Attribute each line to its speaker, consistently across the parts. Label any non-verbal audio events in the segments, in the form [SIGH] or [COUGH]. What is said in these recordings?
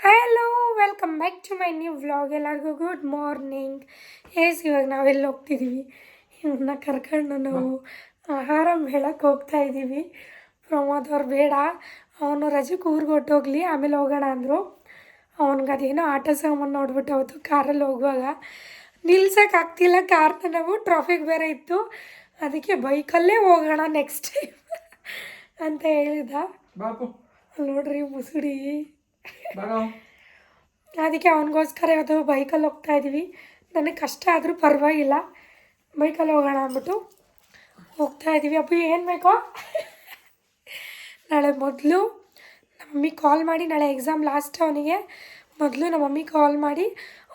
Speaker 1: Hello welcome back to my new vlog ಎಲ್ಲರಿಗೂ good morning ಏಸ್ ಇವಾಗ ನಾವೆಲ್ಲ ಹೋಗ್ತಿದ್ದೀವಿ ಇವನ್ನ ಕರ್ಕೊಂಡು ನಾವು ಆಹಾರ ಮೇಳಕ್ಕೆ ಹೋಗ್ತಾ ಇದ್ದೀವಿ ಪ್ರಮೋದ್ ಅವ್ರು ಬೇಡ. ಅವನು ರಜಕ್ಕೆ ಊರಿಗೆ ಹೊಟ್ಟೋಗ್ಲಿ ಆಮೇಲೆ ಹೋಗೋಣ ಅಂದರು. ಅವನಿಗೆ ಅದೇನೋ ಆಟೋ ಸಾಮಾನು ನೋಡ್ಬಿಟ್ಟು ಅವತ್ತು ಕಾರಲ್ಲಿ ಹೋಗುವಾಗ ನಿಲ್ಸಕ್ಕೆ ಆಗ್ತಿಲ್ಲ. ಕಾರ್ನ ನಾವು ಟ್ರಾಫಿಕ್ ಬೇರೆ ಇತ್ತು. ಅದಕ್ಕೆ ಬೈಕಲ್ಲೇ ಹೋಗೋಣ ನೆಕ್ಸ್ಟ್ ಟೈಮ್ [LAUGHS] ಅಂತ ಹೇಳಿದ. ನೋಡ್ರಿ ಮುಸುಡಿ. ಅದಕ್ಕೆ ಅವನಿಗೋಸ್ಕರ ಇವತ್ತು ಬೈಕಲ್ಲಿ ಹೋಗ್ತಾ ಇದ್ದೀವಿ. ನನಗೆ ಕಷ್ಟ ಆದರೂ ಪರವಾಗಿಲ್ಲ. ಬೈಕಲ್ಲಿ ಹೋಗೋಣ ಅಂದ್ಬಿಟ್ಟು ಹೋಗ್ತಾ ಇದ್ದೀವಿ. ಅಪ್ಪ, ಏನು ಬೇಕೋ? ನಾಳೆ ಮೊದಲು ನಮ್ಮ ಮಮ್ಮಿ ಕಾಲ್ ಮಾಡಿ, ನಾಳೆ ಎಕ್ಸಾಮ್ ಲಾಸ್ಟ್ ಅವನಿಗೆ. ಮೊದಲು ನಮ್ಮ ಮಮ್ಮಿ ಕಾಲ್ ಮಾಡಿ,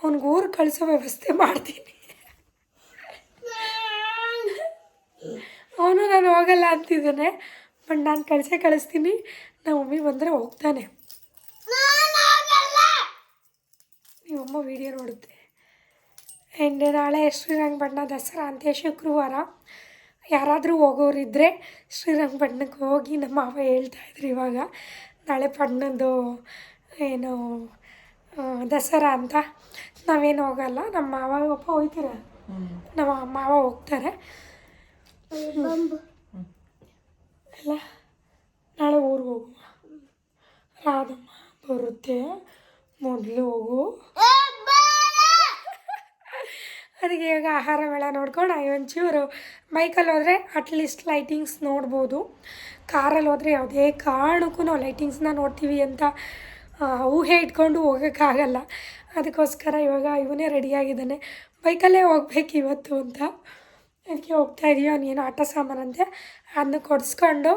Speaker 1: ಅವ್ನಿಗೆ ಊರು ಕಳಿಸೋ ವ್ಯವಸ್ಥೆ ಮಾಡ್ತೀನಿ. ಅವನು ನಾನು ಹೋಗಲ್ಲ ಅಂತಿದ್ದಾನೆ. ಬಟ್ ನಾನು ಕಳಿಸೇ ಕಳಿಸ್ತೀನಿ. ನಮ್ಮ ಮಮ್ಮಿ ಬಂದರೆ ಹೋಗ್ತಾನೆ. ನಿಮ್ಮಮ್ಮ ವಿಡಿಯೋ ನೋಡುತ್ತೆ. ಆ್ಯಂಡ್ ನಾಳೆ ಶ್ರೀರಂಗಪಟ್ಟಣ ದಸರಾ ಅಂತೆ ಶುಕ್ರವಾರ. ಯಾರಾದರೂ ಹೋಗೋರಿದ್ದರೆ ಶ್ರೀರಂಗಪಟ್ಟಣಕ್ಕೆ ಹೋಗಿ ನಮ್ಮ ಮಾವ ಹೇಳ್ತಾಯಿದ್ರು ಇವಾಗ. ನಾಳೆ ಪಟ್ಟಣದ್ದು ಏನು ದಸರಾ ಅಂತ. ನಾವೇನು ಹೋಗಲ್ಲ, ನಮ್ಮ ಮಾವ ಅಪ್ಪ ಹೋಗ್ತೀರ. ನಮ್ಮ ಮಾವ ಹೋಗ್ತಾರೆ. ಎಲ್ಲ, ನಾಳೆ ಊರಿಗೆ ಹೋಗುವ. ರಾಧಮ್ಮ. ಬರುತ್ತೆ. ಮೊದಲು ಹೋಗು. ಅದಕ್ಕೆ ಇವಾಗ ಆಹಾರ ಮೇಳ ನೋಡ್ಕೊಂಡು ಒಂಚೂರು ಬೈಕಲ್ಲಿ ಹೋದರೆ ಅಟ್ಲೀಸ್ಟ್ ಲೈಟಿಂಗ್ಸ್ ನೋಡ್ಬೋದು. ಕಾರಲ್ಲಿ ಹೋದರೆ ಯಾವುದೇ ಕಾರಣಕ್ಕೂ ನಾವು ಲೈಟಿಂಗ್ಸ್ನ ನೋಡ್ತೀವಿ ಅಂತ ಊಹೆ ಇಟ್ಕೊಂಡು ಹೋಗೋಕ್ಕಾಗಲ್ಲ. ಅದಕ್ಕೋಸ್ಕರ ಇವಾಗ ಇವನೇ ರೆಡಿಯಾಗಿದ್ದಾನೆ ಬೈಕಲ್ಲೇ ಹೋಗ್ಬೇಕು ಇವತ್ತು ಅಂತ. ಅದಕ್ಕೆ ಹೋಗ್ತಾ ಇದೀವಿ ಅವನೇನು ಆಟ ಸಾಮಾನಂತೆ? ಅದನ್ನ ಕೊಡಿಸ್ಕೊಂಡು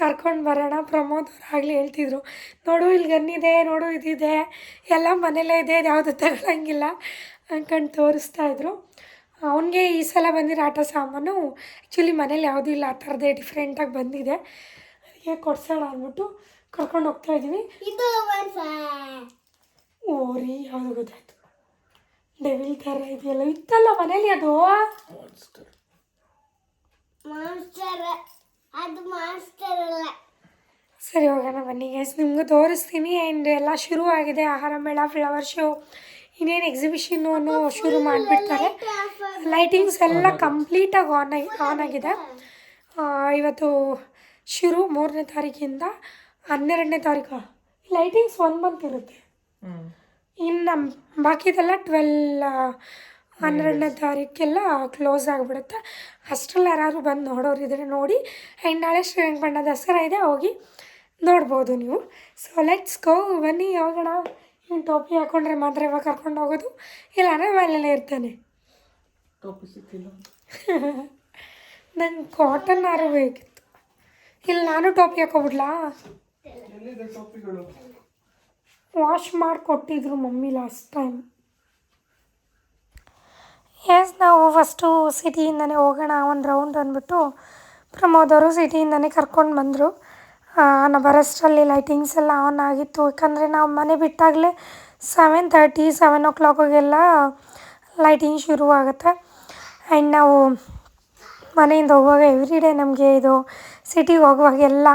Speaker 1: ಕರ್ಕೊಂಡು ಬರೋಣ. ಪ್ರಮೋದ್ ಅವ್ರು ಆಗಲಿ ಹೇಳ್ತಿದ್ರು ನೋಡು ಇಲ್ಲಿ ಗನ್ನಿದೆ ನೋಡು ಇದಿದೆ ಎಲ್ಲ ಮನೇಲೇ ಇದೆ ಯಾವುದು ತಗೊಳಂಗಿಲ್ಲ. ಅಂದ್ಕೊಂಡು ತೋರಿಸ್ತಾ ಇದ್ರು. ಅವನಿಗೆ ಈ ಸಲ ಬಂದಿರೋ ಆಟ ಸಾಮಾನು ಆ್ಯಕ್ಚುಲಿ ಮನೇಲಿ ಯಾವುದೂ ಇಲ್ಲ ಆ ಥರದೇ ಡಿಫ್ರೆಂಟಾಗಿ ಬಂದಿದೆ. ಅದಕ್ಕೆ ಕೊಡ್ಸೋಣ ಅಂದ್ಬಿಟ್ಟು ಕರ್ಕೊಂಡು ಹೋಗ್ತಾ ಇದ್ದೀವಿ
Speaker 2: ಓ
Speaker 1: ಓರಿ ಯಾವುದು ಗೊತ್ತಾಯ್ತು? ಡೆವಿಲ್ ಥರ ಇದೆಯಲ್ಲ ಇತ್ತಲ್ಲ ಮನೇಲಿ ಅದು?
Speaker 2: ಮಾಸ್ಟರ್ ಅದು ಮಾಸ್ಟರ್ ಅಲ್ಲ.
Speaker 1: ಸರಿ ಹೋಗೋಣ ಬನ್ನಿ ಗೈಸ್ ನಿಮ್ಗೆ ತೋರಿಸ್ತೀನಿ. ಆ್ಯಂಡ್ ಎಲ್ಲ ಶುರು ಆಗಿದೆ. ಆಹಾರ ಮೇಳ ಫ್ಲವರ್ ಶೋ ಇನ್ನೇನು ಎಕ್ಸಿಬಿಷನ್ನು ಶುರು ಮಾಡಿಬಿಡ್ತಾರೆ. ಲೈಟಿಂಗ್ಸ್ ಎಲ್ಲ ಕಂಪ್ಲೀಟಾಗಿ ಆನ್ ಆಗಿ ಆನ್ ಆಗಿದೆ. ಆ, ಇವತ್ತು ಶುರು ಮೂರನೇ ತಾರೀಕಿಂದ ಹನ್ನೆರಡನೇ ತಾರೀಕು. ಲೈಟಿಂಗ್ಸ್ ಒನ್ ಮಂತ್ ಇರುತ್ತೆ. ಇನ್ನು ಬಾಕಿದೆಲ್ಲ ಟ್ವೆಲ್ ಹನ್ನೆರಡನೇ ತಾರೀಕೆಲ್ಲ ಕ್ಲೋಸ್ ಆಗಿಬಿಡುತ್ತೆ. ಅಷ್ಟರಲ್ಲಿ ಯಾರಾದರೂ ಬಂದು ನೋಡೋರು ಇದ್ರೆ ನೋಡಿ. ಆ್ಯಂಡ್ ನಾಳೆ ಶ್ರೀರಂಗಪಟ್ಟಣ ದಸರಾ ಇದೆ ಹೋಗಿ ನೋಡ್ಬೋದು ನೀವು. ಸೊ ಲೆಟ್ಸ್ ಗೋ ಬನ್ನಿ ಹೋಗೋಣ ಇನ್ನು ಟೋಪಿ ಹಾಕೊಂಡ್ರೆ ಮಾತ್ರ ಇವಾಗ ಕರ್ಕೊಂಡು ಹೋಗೋದು? ಇಲ್ಲಾಂದರೆ ಮನೇಲೇ ಇರ್ತಾನೆ.
Speaker 3: ಟೋಪಿ ಸಿಕ್ಕಿಲ್ಲ. [LAUGHS]
Speaker 1: ನಂಗೆ ಕಾಟನ್ ಆರು ಬೇಕಿತ್ತು. ಇಲ್ಲಿ ನಾನು ಟೋಪಿ ಹಾಕೋಬಿಡ್ಲಾ? ವಾಶ್ ಮಾಡಿಕೊಟ್ಟಿದ್ರು ಮಮ್ಮಿ ಲಾಸ್ಟ್ ಟೈಮ್ ಎಸ್ ನಾವು ಫಸ್ಟು ಸಿಟಿಯಿಂದನೇ ಹೋಗೋಣ ಒಂದು ರೌಂಡ್ ಅಂದ್ಬಿಟ್ಟು ಪ್ರಮೋದ್ ಅವರು ಸಿಟಿಯಿಂದನೇ ಕರ್ಕೊಂಡು ಬಂದರು. ಬರೋಷ್ಟರಲ್ಲಿ ಲೈಟಿಂಗ್ಸ್ ಎಲ್ಲ ಆನ್ ಆಗಿತ್ತು. ಯಾಕಂದರೆ ನಾವು ಮನೆ ಬಿಟ್ಟಾಗಲೇ ಸೆವೆನ್ ತರ್ಟಿ ಸೆವೆನ್ ಓ ಕ್ಲಾಕಿಗೆಲ್ಲ ಲೈಟಿಂಗ್ ಶುರು ಆಗುತ್ತೆ. ಆ್ಯಂಡ್ ನಾವು ಮನೆಯಿಂದ ಹೋಗುವಾಗ ಎವ್ರಿ ಡೇ ನಮಗೆ ಇದು ಸಿಟಿಗೆ ಹೋಗುವಾಗೆಲ್ಲ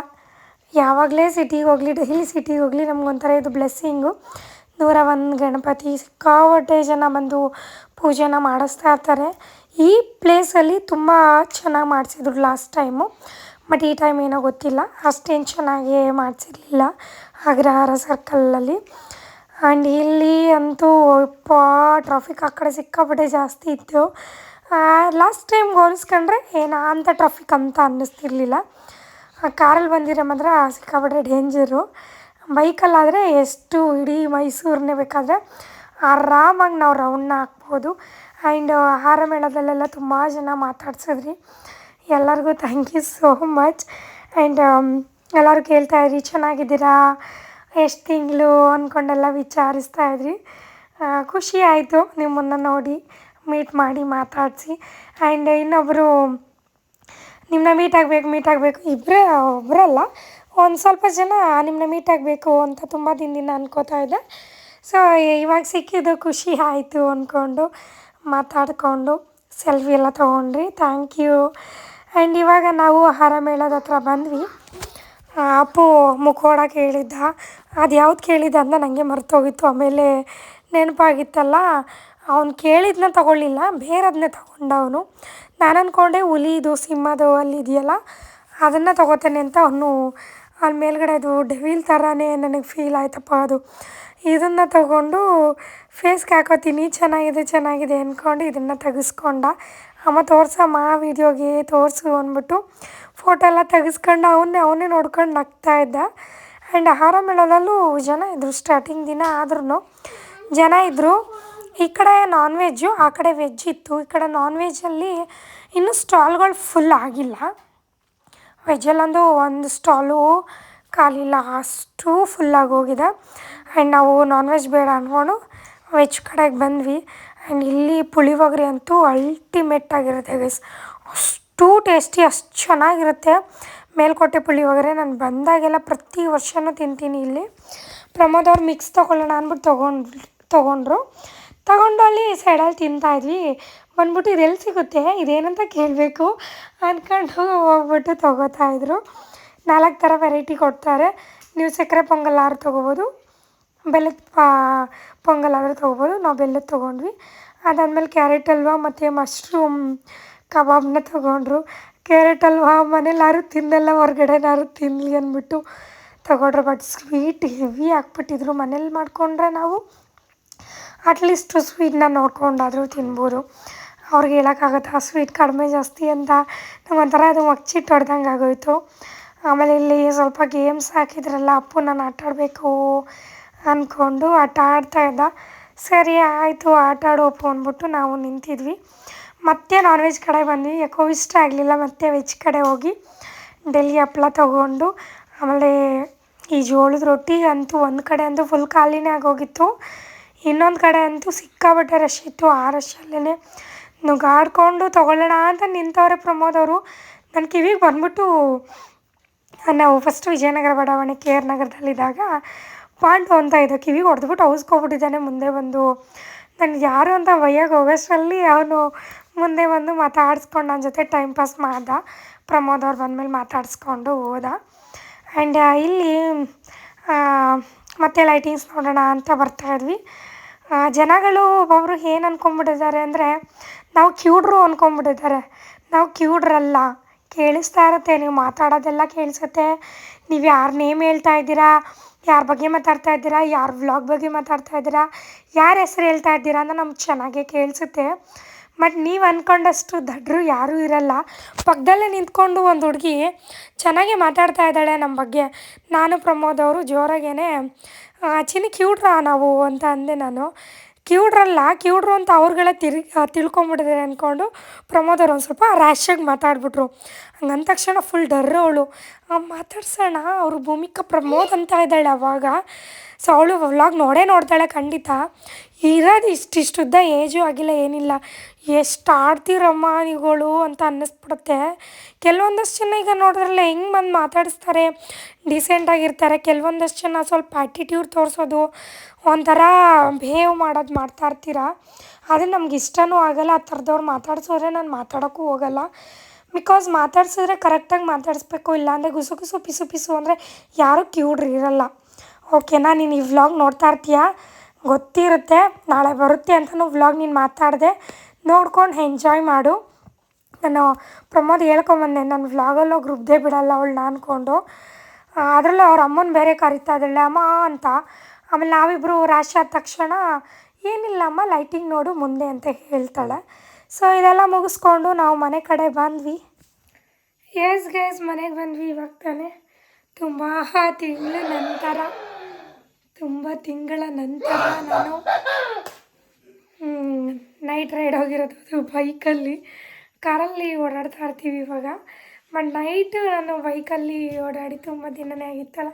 Speaker 1: ಯಾವಾಗಲೇ ಸಿಟಿಗೆ ಹೋಗಲಿ ಡೈಲಿ ಸಿಟಿಗೆ ಹೋಗಲಿ ನಮಗೊಂಥರ ಇದು ಬ್ಲೆಸ್ಸಿಂಗು ನೂರ ಒಂದು ಗಣಪತಿ ಸಿಕ್ಕಾಪಟ್ಟೆ ಜನ ಬಂದು ಪೂಜೆನ ಮಾಡಿಸ್ತಾ ಇರ್ತಾರೆ. ಈ ಪ್ಲೇಸಲ್ಲಿ ತುಂಬ ಚೆನ್ನಾಗಿ ಮಾಡಿಸಿದ್ರು ಲಾಸ್ಟ್ ಟೈಮು ಬಟ್ ಈ ಟೈಮ್ ಏನೋ ಗೊತ್ತಿಲ್ಲ. ಅಷ್ಟೇನು ಚೆನ್ನಾಗಿ ಮಾಡಿಸಿರ್ಲಿಲ್ಲ ಅಗ್ರಹಾರ ಸರ್ಕಲಲ್ಲಿ ಆ್ಯಂಡ್ ಇಲ್ಲಿ ಅಂತೂ ಅಪ್ಪ ಟ್ರಾಫಿಕ್ ಆ ಕಡೆ ಸಿಕ್ಕಾಪಟ್ಟೆ ಜಾಸ್ತಿ ಇತ್ತು. ಲಾಸ್ಟ್ ಟೈಮ್ ಹೋಲಿಸ್ಕೊಂಡ್ರೆ ಏನು ಅಂಥ ಟ್ರಾಫಿಕ್ ಅಂತ ಅನ್ನಿಸ್ತಿರ್ಲಿಲ್ಲ. ಕಾರಲ್ಲಿ ಬಂದಿರೋ ಮಾತ್ರ ಸಿಕ್ಕಾಪಟ್ಟೆ ಡೇಂಜರು ಬೈಕಲ್ಲಾದರೆ ಎಷ್ಟು ಇಡೀ ಮೈಸೂರನ್ನೇ ಬೇಕಾದರೆ ಆರಾಮಾಗಿ ನಾವು ರೌಂಡ್ನ ಹಾಕ್ಬೋದು. ಆ್ಯಂಡ್ ಆಹಾರ ಮೇಳದಲ್ಲೆಲ್ಲ ತುಂಬ ಜನ ಮಾತಾಡ್ಸಿದ್ರಿ. ಎಲ್ಲರಿಗೂ thank you so much and ಎಲ್ಲರೂ ಕೇಳ್ತಾ ಇದ್ರಿ, ಚೆನ್ನಾಗಿದ್ದೀರಾ? ಎಷ್ಟು ತಿಂಗಳು? ಅಂದ್ಕೊಂಡೆಲ್ಲ ವಿಚಾರಿಸ್ತಾ ಇದ್ರಿ. ಖುಷಿ ಆಯಿತು ನಿಮ್ಮನ್ನು ನೋಡಿ ಮೀಟ್ ಮಾಡಿ ಮಾತಾಡಿಸಿ. ಆ್ಯಂಡ್ ಇನ್ನೊಬ್ಬರು ನಿಮ್ಮನ್ನ ಮೀಟ್ ಆಗಬೇಕು ಮೀಟ್ ಆಗಬೇಕು. ಇಬ್ಬರೇ ಒಬ್ಬರಲ್ಲ ಒಂದು ಸ್ವಲ್ಪ ಜನ ನಿಮ್ಮನ್ನ ಮೀಟ್ ಆಗಬೇಕು ಅಂತ ತುಂಬ ದಿನದಿಂದ ಅನ್ಕೋತಾ ಇದ್ದೆ. ಸೊ ಇವಾಗ ಸಿಕ್ಕಿದ್ದು ಖುಷಿ ಆಯಿತು ಅಂದ್ಕೊಂಡು ಮಾತಾಡಿಕೊಂಡು ಸೆಲ್ಫಿ ಎಲ್ಲ ತೊಗೊಂಡ್ರಿ ಥ್ಯಾಂಕ್ ಯು ಆ್ಯಂಡ್ ಇವಾಗ ನಾವು ಆಹಾರ ಮೇಳದ ಹತ್ರ ಬಂದ್ವಿ. ಅಪ್ಪು ಮುಖೋಡ ಕೇಳಿದ್ದ. ಅದು ಯಾವ್ದು ಕೇಳಿದ್ದ ಅಂತ ನನಗೆ ಮರ್ತೋಗಿತ್ತು. ಆಮೇಲೆ ನೆನಪಾಗಿತ್ತಲ್ಲ, ಅವ್ನು ಕೇಳಿದ್ದನ್ನ ತಗೊಳ್ಳಿಲ್ಲ ಬೇರೆದನ್ನೇ ತೊಗೊಂಡ ಅವನು. ನಾನು ಅಂದ್ಕೊಂಡೆ ಹುಲಿದು ಸಿಂಹದು ಅಲ್ಲಿ ಇದೆಯಲ್ಲ, ಅದನ್ನು ತೊಗೋತಾನೆ ಅಂತ ಅವನು ಅಲ್ಲಿ ಮೇಲ್ಗಡೆ ಅದು ಡೆವಿಲ್ ಥರನೇ ನನಗೆ ಫೀಲ್ ಆಯ್ತಪ್ಪ ಅದು. ಇದನ್ನು ತಗೊಂಡು ಫೇಸ್ಗೆ ಹಾಕೋತೀನಿ, ಚೆನ್ನಾಗಿದೆ ಚೆನ್ನಾಗಿದೆ ಅಂದ್ಕೊಂಡು ಇದನ್ನು ತೆಗೆಸ್ಕೊಂಡ. ಅಮ್ಮ ತೋರ್ಸಮ್ಮ ವೀಡಿಯೋಗೆ ತೋರಿಸು ಅಂದ್ಬಿಟ್ಟು ಫೋಟೋ ಎಲ್ಲ ತೆಗೆಸ್ಕೊಂಡು, ಅವನ್ನೇ ಅವನ್ನೇ ನೋಡ್ಕೊಂಡು ನಗ್ತಾ ಇದ್ದ. ಆ್ಯಂಡ್ ಆಹಾರ ಮೇಳದಲ್ಲೂ ಜನ ಇದ್ದರು ಸ್ಟಾರ್ಟಿಂಗ್ ದಿನ ಆದ್ರೂ ಜನ ಇದ್ದರು ಈ ಕಡೆ ನಾನ್ ವೆಜ್ಜು ಆ ಕಡೆ ವೆಜ್ ಇತ್ತು, ಈ ಕಡೆ ನಾನ್ ವೆಜ್ಜಲ್ಲಿ ಇನ್ನೂ ಸ್ಟಾಲ್ಗಳು ಫುಲ್ ಆಗಿಲ್ಲ. ವೆಜ್ಜಲ್ಲಂದು ಒಂದು ಸ್ಟಾಲು ಖಾಲಿ ಅಷ್ಟು ಫುಲ್ಲಾಗಿ ಹೋಗಿದೆ. ಆ್ಯಂಡ್ ನಾವು ನಾನ್ ವೆಜ್ ಬೇಡ ಅಂದ್ಕೊಂಡು ವೆಜ್ ಕಡೆಗೆ ಬಂದ್ವಿ. ಆ್ಯಂಡ್ ಇಲ್ಲಿ ಪುಳಿಯೋಗರೆ ಅಂತೂ ಅಲ್ಟಿಮೇಟ್ ಆಗಿರುತ್ತೆ ಗೈಸ್ ಅಷ್ಟು ಟೇಸ್ಟಿ ಅಷ್ಟು ಚೆನ್ನಾಗಿರುತ್ತೆ. ಮೇಲ್ಕೋಟೆ ಪುಳಿಯೋಗರೆ ನಾನು ಬಂದಾಗೆಲ್ಲ ಪ್ರತಿ ವರ್ಷವೂ ತಿಂತೀನಿ ಇಲ್ಲಿ. ಪ್ರಮೋದ್ ಅವ್ರು ಮಿಕ್ಸ್ ತೊಗೊಳ್ಳೋಣ ಅಂದ್ಬಿಟ್ಟು ತೊಗೊಂಡು, ತೊಗೊಂಡ್ರು. ತಗೊಂಡು ಅಲ್ಲಿ ಸೈಡಲ್ಲಿ ತಿಂತಾಯಿದ್ವಿ ಬಂದ್ಬಿಟ್ಟು ಇದೆಲ್ಲಿ ಸಿಗುತ್ತೆ. ಇದೇನಂತ ಕೇಳಬೇಕು ಅಂದ್ಕೊಂಡು ಹೋಗ್ಬಿಟ್ಟು ತೊಗೋತಾ ಇದ್ರು. ನಾಲ್ಕು ಥರ ವೆರೈಟಿ ಕೊಡ್ತಾರೆ. ನೀವು ಸಕ್ಕರೆ ಪೊಂಗಲ್ ಆರು ತೊಗೋಬೋದು. ಬೆಲ್ಲದ ಪೊಂಗಲ್ ಆದರೂ ತೊಗೋಬೋದು. ನಾವು ಬೆಲ್ಲದ ತೊಗೊಂಡ್ವಿ. ಅದಾದಮೇಲೆ ಕ್ಯಾರೆಟ್ ಹಲ್ವಾ ಮತ್ತು ಮಶ್ರೂಮ್ ಕಬಾಬ್ನ ತೊಗೊಂಡ್ರು. ಕ್ಯಾರೆಟ್ ಹಲ್ವಾ ಮನೇಲಿ ಯಾರು ತಿನ್ನಲ್ಲ ಹೊರಗಡೆನಾದ್ರು ತಿನ್ನಲಿ ಅಂದ್ಬಿಟ್ಟು ತೊಗೊಂಡ್ರು. ಬಟ್ ಸ್ವೀಟ್ ಹೆವಿ ಹಾಕ್ಬಿಟ್ಟಿದ್ರು ಮನೇಲಿ ಮಾಡಿಕೊಂಡ್ರೆ ನಾವು. ಅಟ್ಲೀಸ್ಟ್ ಸ್ವೀಟ್ನ ನೋಡ್ಕೊಂಡಾದರೂ ತಿನ್ಬೋದು. ಅವ್ರಿಗೆ ಹೇಳೋಕ್ಕಾಗತ್ತಾ? ಸ್ವೀಟ್ ಕಡಿಮೆ ಜಾಸ್ತಿ ಅಂತ ಒಂಥರ ಅದು ಮಗ್ಚಿಟ್ಟು ಹೊಡೆದಂಗೆ ಆಗೋಯಿತು. ಆಮೇಲೆ ಇಲ್ಲಿ ಸ್ವಲ್ಪ ಗೇಮ್ಸ್ ಹಾಕಿದ್ರಲ್ಲ, ಅಪ್ಪು ನಾನು ಆಟ ಆಡಬೇಕು ಅಂದ್ಕೊಂಡು ಆಟ ಆಡ್ತಾ ಇದ್ದ. ಸರಿ, ಆಯಿತು, ಆಟ ಅಂದ್ಬಿಟ್ಟು ನಾವು ನಿಂತಿದ್ವಿ. ಮತ್ತೆ ನಾನ್ ವೆಜ್ ಕಡೆ ಬಂದ್ವಿ. ಯಾಕೋ ಇಷ್ಟ ಆಗಲಿಲ್ಲ. ಮತ್ತೆ ವೆಜ್ ಕಡೆ ಹೋಗಿ ಡೆಲ್ಲಿ ಹಪ್ಪಳ ತೊಗೊಂಡು, ಆಮೇಲೆ ಈ ಜೋಳದ ರೊಟ್ಟಿ ಅಂತೂ ಒಂದು ಕಡೆ ಅಂತೂ ಫುಲ್ ಖಾಲಿನೇ ಆಗೋಗಿತ್ತು. ಇನ್ನೊಂದು ಕಡೆ ಅಂತೂ ಸಿಕ್ಕಾಪಟ್ಟೆ ರಶ್ ಇತ್ತು. ಆ ರಶಲ್ಲೇ ನುಗ್ಗಾಡ್ಕೊಂಡು ತೊಗೊಳ್ಳೋಣ ಅಂತ ನಿಂತವ್ರೆ ಪ್ರಮೋದ್ ಅವರು. ನನ್ನ ಕಿವಿಗೆ ಬಂದ್ಬಿಟ್ಟು ನಾವು ಫಸ್ಟ್ ವಿಜಯನಗರ ಬಡಾವಣೆ ಕೆ ಆರ್ ನಗರದಲ್ಲಿದ್ದಾಗ ಪಾಂಡು ಅಂತ ಇದೆ ಕಿವಿಗೆ ಹೊಡೆದ್ಬಿಟ್ಟು ಅವಸ್ಕೊಬಿಟ್ಟಿದ್ದಾನೆ ಮುಂದೆ ಬಂದು. ನನಗೆ ಯಾರು ಅಂತ ವಯ್ಯಾಗ ಹೋಗೋಷ್ಟರಲ್ಲಿ ಅವನು ಮುಂದೆ ಬಂದು ಮಾತಾಡಿಸ್ಕೊಂಡು ನನ್ನ ಜೊತೆ ಟೈಮ್ ಪಾಸ್ ಮಾಡ್ದ. ಪ್ರಮೋದ್ ಅವ್ರು ಬಂದಮೇಲೆ ಮಾತಾಡಿಸ್ಕೊಂಡು ಹೋದ. ಆ್ಯಂಡ್ ಇಲ್ಲಿ ಮತ್ತೆ ಲೈಟಿಂಗ್ಸ್ ನೋಡೋಣ ಅಂತ ಬರ್ತಾಯಿದ್ವಿ ಜನಗಳು ಒಬ್ಬೊಬ್ರು ಏನು ಅಂದ್ಕೊಂಬಿಟ್ಟಿದ್ದಾರೆ ಅಂದರೆ, ನಾವು ಕ್ಯೂಡ್ರು ಅಂದ್ಕೊಂಡ್ಬಿಟ್ಟಿದ್ದಾರೆ ನಾವು ಕ್ಯೂಡ್ರಲ್ಲ, ಕೇಳಿಸ್ತಾ ಇರುತ್ತೆ, ನೀವು ಮಾತಾಡೋದೆಲ್ಲ ಕೇಳಿಸುತ್ತೆ. ನೀವು ಯಾರ ನೇಮ್ ಹೇಳ್ತಾ ಇದ್ದೀರಾ, ಯಾರ ಬಗ್ಗೆ ಮಾತಾಡ್ತಾ ಇದ್ದೀರಾ, ಯಾರ ವ್ಲಾಗ್ ಬಗ್ಗೆ ಮಾತಾಡ್ತಾ ಇದ್ದೀರಾ, ಯಾರ ಹೆಸ್ರು ಹೇಳ್ತಾ ಇದ್ದೀರಾ ಅಂತ ನಮ್ಗೆ ಚೆನ್ನಾಗೇ ಕೇಳಿಸುತ್ತೆ. ಬಟ್ ನೀವು ಅಂದ್ಕೊಂಡಷ್ಟು ದಡ್ರು ಯಾರೂ ಇರಲ್ಲ. ಪಕ್ಕದಲ್ಲೇ ನಿಂತ್ಕೊಂಡು ಒಂದು ಹುಡುಗಿ ಚೆನ್ನಾಗೇ ಮಾತಾಡ್ತಾ ಇದ್ದಾಳೆ ನಮ್ಮ ಬಗ್ಗೆ. ನಾನು ಪ್ರಮೋದ್ ಅವರು ಜೋರಾಗೇ ಚಿನಿ ಕ್ಯೂಡ್ರಾ ನಾವು ಅಂತ ಅಂದೆ ನಾನು. ಕ್ಯೂಡ್ರಲ್ಲ ಕ್ಯೂಡ್ರು ಅಂತ ಅವ್ರುಗಳೇ ತಿರ್ ತಿಳ್ಕೊಂಬಿಟ್ಟಿದ್ದಾರೆ ಅಂದ್ಕೊಂಡು ಪ್ರಮೋದ್ ಅವ್ರು ಒಂದು ಸ್ವಲ್ಪ ರ್ಯಾಶಾಗಿ ಮಾತಾಡ್ಬಿಟ್ರು. ಹಂಗಂದ ತಕ್ಷಣ ಫುಲ್ ಡರ್ ಅವಳು. ಮಾತಾಡ್ಸೋಣ, ಅವರು ಭೂಮಿಕಾ ಪ್ರಮೋದ್ ಅಂತ ಇದ್ದಾಳೆ ಅವಾಗ. ಸೊ ಅವಳು ವ್ಲಾಗ್ ನೋಡೇ ನೋಡ್ತಾಳೆ ಖಂಡಿತ. ಇರೋದು ಇಷ್ಟಿಷ್ಟು ಉದ್ದ ಏಜು ಆಗಿಲ್ಲ, ಏನಿಲ್ಲ. ಎಷ್ಟು ಆಡ್ತೀರಮ್ಮ ನೀವುಗಳು ಅಂತ ಅನ್ನಿಸ್ಬಿಡುತ್ತೆ. ಕೆಲವೊಂದಷ್ಟು ಜನ ಈಗ ನೋಡಿದ್ರಲ್ಲ ಹೆಂಗೆ ಬಂದು ಮಾತಾಡಿಸ್ತಾರೆ ಡಿಸೆಂಟಾಗಿರ್ತಾರೆ ಕೆಲವೊಂದಷ್ಟು ಜನ ಸ್ವಲ್ಪ ಆ್ಯಟಿಟ್ಯೂಡ್ ತೋರಿಸೋದು, ಒಂಥರ ಬಿಹೇವ್ ಮಾಡೋದು ಮಾಡ್ತಾ ಇರ್ತೀರ. ಆದರೆ ನಮ್ಗೆ ಇಷ್ಟವೂ ಆಗೋಲ್ಲ, ಆ ಥರದವ್ರು ಮಾತಾಡ್ಸೋದ್ರೆ ನಾನು ಮಾತಾಡೋಕ್ಕೂ ಹೋಗಲ್ಲ. ಬಿಕಾಸ್ ಮಾತಾಡ್ಸಿದ್ರೆ ಕರೆಕ್ಟಾಗಿ ಮಾತಾಡಿಸ್ಬೇಕು, ಇಲ್ಲಾಂದರೆ ಗುಸು ಗುಸು, ಪಿಸು ಪಿಸು ಅಂದರೆ ಯಾರೂ ಕ್ಯೂಡ್ರಿ ಇರಲ್ಲ. ಓಕೆನಾ ನೀನು ಈ ವ್ಲಾಗ್ ನೋಡ್ತಾ ಇರ್ತೀಯ? ಗೊತ್ತಿರುತ್ತೆ, ನಾಳೆ ಬರುತ್ತೆ ಅಂತಲೂ ವ್ಲಾಗ್ ನೀನು ಮಾತಾಡಿದೆ. ನೋಡ್ಕೊಂಡು ಎಂಜಾಯ್ ಮಾಡು. ನಾನು ಪ್ರಮೋದ್ ಹೇಳ್ಕೊಂಬಂದೆ ನನ್ನ ವ್ಲಾಗಲ್ಲೋ ಗ್ರೂಪ್ದೇ ಬಿಡಲ್ಲ ಅವಳನ್ನ ಅಂದ್ಕೊಂಡು ಅದರಲ್ಲೂ ಅವ್ರ ಅಮ್ಮನ ಬೇರೆ ಕರಿತಾ ಇದ್ದಾಳೆ, ಅಮ್ಮ ಅಂತ. ಆಮೇಲೆ ನಾವಿಬ್ಬರು ರಾಶಿ ಆದ ತಕ್ಷಣ, ಏನಿಲ್ಲ ಅಮ್ಮ ಲೈಟಿಂಗ್ ನೋಡು ಮುಂದೆ ಅಂತ ಹೇಳ್ತಾಳೆ. ಸೊ ಇದೆಲ್ಲ ಮುಗಿಸ್ಕೊಂಡು ನಾವು ಮನೆ ಕಡೆ ಬಂದ್ವಿ. ಎಸ್ ಗೈಸ್ ಮನೆಗೆ ಬಂದ್ವಿ ಇವಾಗ ತಾನೆ. ತುಂಬ ತಿಂಗಳ ನಂತರ. ತುಂಬ ತಿಂಗಳ ನಂತರ ನಾನು ನೈಟ್ ರೈಡ್ ಹೋಗಿರೋದು ಬೈಕಲ್ಲಿ ಕಾರಲ್ಲಿ ಓಡಾಡ್ತಾ ಇರ್ತೀವಿ ಇವಾಗ. ಬಟ್ ನೈಟ್ ನಾನು ಬೈಕಲ್ಲಿ ಓಡಾಡಿ ತುಂಬ ದಿನವೇ ಆಗಿತ್ತಲ್ಲ.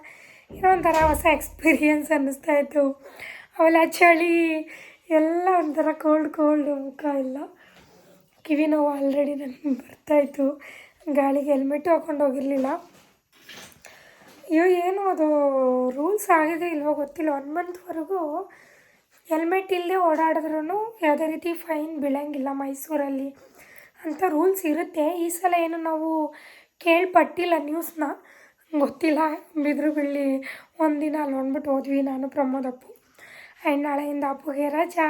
Speaker 1: ಏನೋ ಒಂಥರ ಹೊಸ ಎಕ್ಸ್ಪೀರಿಯನ್ಸ್ ಅನ್ನಿಸ್ತಾ ಇತ್ತು. ಆಮೇಲೆ ಚಳಿ, ಎಲ್ಲ ಒಂಥರ ಕೋಲ್ಡ್ ಕೋಲ್ಡ್ ಮುಖ ಎಲ್ಲ. ಕಿವಿ ನೋವು ಆಲ್ರೆಡಿ ನನಗೆ ಬರ್ತಾಯಿತ್ತು ಗಾಳಿಗೆ ಹೆಲ್ಮೆಟ್ಟು ಹಾಕ್ಕೊಂಡು ಹೋಗಿರಲಿಲ್ಲ. ಅಯ್ಯೋ, ಏನು ಅದು? ರೂಲ್ಸ್ ಆಗಿದೆ ಇಲ್ವೋ ಗೊತ್ತಿಲ್ಲ. ಒನ್ ಮಂತ್ವರೆಗೂ ಹೆಲ್ಮೆಟ್ ಇಲ್ಲದೆ ಓಡಾಡಿದ್ರೂ ಯಾವುದೇ ರೀತಿ ಫೈನ್ ಬೀಳಂಗಿಲ್ಲ ಮೈಸೂರಲ್ಲಿ ಅಂತ ರೂಲ್ಸ್ ಇರುತ್ತೆ. ಈ ಸಲ ಏನು ನಾವು ಕೇಳ್ಪಟ್ಟಿಲ್ಲ ನ್ಯೂಸ್ನ ಗೊತ್ತಿಲ್ಲ. ಬಿದ್ರು ಬೀಳಿ ಒಂದಿನ ಅಲ್ಲಿ ಹೊಂದ್ಬಿಟ್ಟು ಹೋದ್ವಿ ನಾನು, ಪ್ರಮೋದ್ ಅಪ್ಪು. ಆ್ಯಂಡ್ ನಾಳೆಯಿಂದ ಅಪ್ಪುಗೆ ರಜಾ.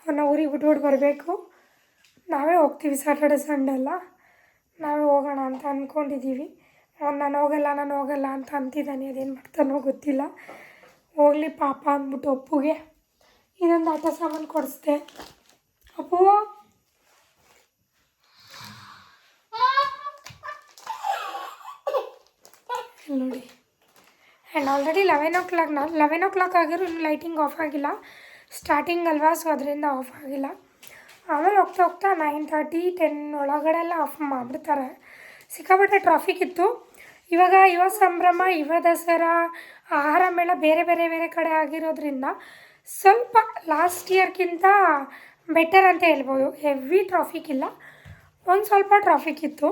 Speaker 1: ಅವನ್ನ ಊರಿಗೆ ಬಿಟ್ಬಿಟ್ಟು ಬರಬೇಕು. ನಾವೇ ಹೋಗ್ತೀವಿ ಸಾಟರ್ಡೆ ಸಂಡೆ ಎಲ್ಲ ನಾವೇ ಹೋಗೋಣ ಅಂತ ಅಂದ್ಕೊಂಡಿದ್ದೀವಿ ಅವ್ನು ನಾನು ಹೋಗಲ್ಲ ನಾನು ಹೋಗಲ್ಲ ಅಂತ ಅಂತಿದ್ದಾನೆ. ಅದೇನು ಮಾಡ್ತಾನೋ ಗೊತ್ತಿಲ್ಲ. ಹೋಗಲಿ ಪಾಪ ಅಂದ್ಬಿಟ್ಟು ಅಪ್ಪುಗೆ. ಇದೊಂದು ಆಟ ಸಾಮಾನು ಕೊಡಿಸ್ದೆ. ಅಪ್ಪು? ನೋಡಿ. And already eleven o'clock ನಾನು ಲೆವೆನ್ ಓ ಕ್ಲಾಕ್ ಆಗಿರೋ ಇನ್ನು ಲೈಟಿಂಗ್ ಆಫ್ ಆಗಿಲ್ಲ. ಸ್ಟಾರ್ಟಿಂಗ್ ಅಲ್ವಾ ಸೊ ಅದರಿಂದ ಆಫ್ ಆಗಿಲ್ಲ. ಆಮೇಲೆ ಹೋಗ್ತಾ ಹೋಗ್ತಾ ನೈನ್ ತರ್ಟಿ ಟೆನ್ ಒಳಗಡೆ ಎಲ್ಲ ಆಫ್ ಮಾಡಿಬಿಡ್ತಾರೆ. ಸಿಕ್ಕಾಪಟ್ಟೆ ಟ್ರಾಫಿಕ್ ಇತ್ತು. ಇವಾಗ ಯುವ ಸಂಭ್ರಮ, ಯುವ ದಸರಾ, ಆಹಾರ ಮೇಳ ಬೇರೆ ಬೇರೆ ಬೇರೆ ಕಡೆ ಆಗಿರೋದ್ರಿಂದ ಸ್ವಲ್ಪ ಲಾಸ್ಟ್ ಇಯರ್ಗಿಂತ ಬೆಟರ್ ಅಂತ ಹೇಳ್ಬೋದು. ಹೆವಿ ಟ್ರಾಫಿಕ್ ಇಲ್ಲ. ಒಂದು ಸ್ವಲ್ಪ ಟ್ರಾಫಿಕ್ ಇತ್ತು.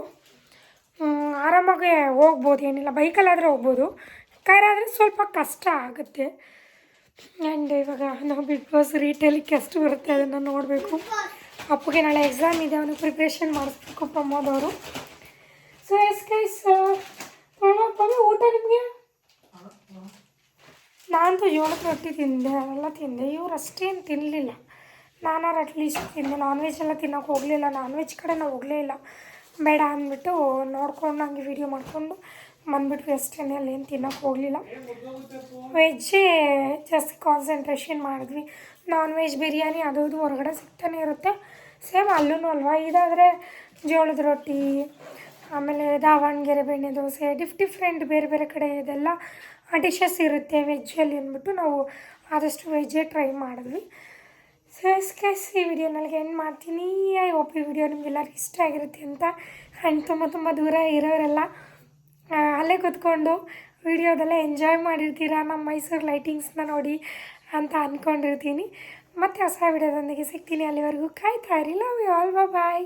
Speaker 1: ಆರಾಮಾಗಿ ಹೋಗ್ಬೋದು, ಏನಿಲ್ಲ. ಬೈಕಲ್ಲಾದರೆ ಹೋಗ್ಬೋದು. ಕಾರ್ ಆದರೆ ಸ್ವಲ್ಪ ಕಷ್ಟ ಆಗುತ್ತೆ. ಆ್ಯಂಡ್ ಇವಾಗ ನಾವು ಬಿಗ್ ಬಾಸ್ ರೀಟೇಲಿಗೆ ಎಷ್ಟು ಬರುತ್ತೆ, ಅದನ್ನು ನೋಡಬೇಕು. ಅಪ್ಪಗೆ ನಾಳೆ ಎಕ್ಸಾಮ್ ಇದೆ ಅವನು ಪ್ರಿಪ್ರೇಷನ್ ಮಾಡಿಸ್ಬೇಕು, ಪ್ರಮೋದ್ ಅವರು. ಸೊ ಎಸ್ ಗೈಸ್ ಊಟ ನಿಮಗೆ? ನಾನಂತೂ ಜೋಳದ ರೊಟ್ಟಿ ತಿಂದೆ ಅವೆಲ್ಲ ತಿಂದೆ. ಇವ್ರು ಅಷ್ಟೇನು ತಿನ್ನಲಿಲ್ಲ ನಾನಾರು ಅಟ್ಲೀಸ್ಟ್ ತಿಂದೆ. ನಾನ್ ವೆಜ್ ಎಲ್ಲ ತಿನ್ನೋಕೆ ಹೋಗಲಿಲ್ಲ. ನಾನ್ ವೆಜ್ ಕಡೆ ನಾವು ಹೋಗಲೇ ಇಲ್ಲ. ಬೇಡ ಅಂದ್ಬಿಟ್ಟು ನೋಡ್ಕೊಂಡು ಹಂಗೆ ವೀಡಿಯೋ ಮಾಡಿಕೊಂಡು ಬಂದ್ಬಿಟ್ವಿ ಅಷ್ಟೇ. ಅಲ್ಲಿ ಏನು ತಿನ್ನೋಕೆ ಹೋಗಲಿಲ್ಲ. ವೆಜ್ಜೇ ಜಾಸ್ತಿ ಕಾನ್ಸಂಟ್ರೇಷನ್ ಮಾಡಿದ್ವಿ. ನಾನ್ ವೆಜ್ ಬಿರಿಯಾನಿ ಅದು ಇದು ಹೊರಗಡೆ ಸಿಗ್ತಾನೆ ಇರುತ್ತೆ. ಸೇಮ್ ಅಲ್ಲೂ ಅಲ್ವಾ? ಇದಾದರೆ ಜೋಳದ ರೊಟ್ಟಿ ಆಮೇಲೆ ದಾವಣಗೆರೆ ಬೆಣ್ಣೆ ದೋಸೆ ಡಿಫ್ ಡಿಫ್ರೆಂಟ್ ಬೇರೆ ಬೇರೆ ಕಡೆ ಇದೆಲ್ಲ ಡಿಶಸ್ ಇರುತ್ತೆ ವೆಜ್ಜಲ್ಲಿ ಅಂದ್ಬಿಟ್ಟು ನಾವು ಆದಷ್ಟು ವೆಜ್ಜೇ ಟ್ರೈ ಮಾಡಿದ್ವಿ. ಸೊ ಎಸ್ ಕೆಸ್ ಈ ವಿಡಿಯೋ ನನಗೆ ಏನು ಮಾಡ್ತೀನಿ. ಐ ಈ ವಿಡಿಯೋ ನಿಮಗೆಲ್ಲರಿಗೂ ಇಷ್ಟ ಆಗಿರುತ್ತೆ ಅಂತ. ಆ್ಯಂಡ್ ತುಂಬ ತುಂಬ ದೂರ ಇರೋರೆಲ್ಲ ಅಲ್ಲೇ ಕೂತ್ಕೊಂಡು ವಿಡಿಯೋದೆಲ್ಲ ಎಂಜಾಯ್ ಮಾಡಿರ್ತೀರಾ? ನಮ್ಮ ಮೈಸೂರು ಲೈಟಿಂಗ್ಸ್ನ ನೋಡಿ ಅಂತ ಅಂದ್ಕೊಂಡಿರ್ತೀನಿ ಮತ್ತೆ ಹೊಸ ವಿಡಿಯೋದೊಂದಿಗೆ ಸಿಗ್ತೀನಿ ಅಲ್ಲಿವರೆಗೂ. ಕಾಯ್ತಾ ಇರಿ. Love you all bye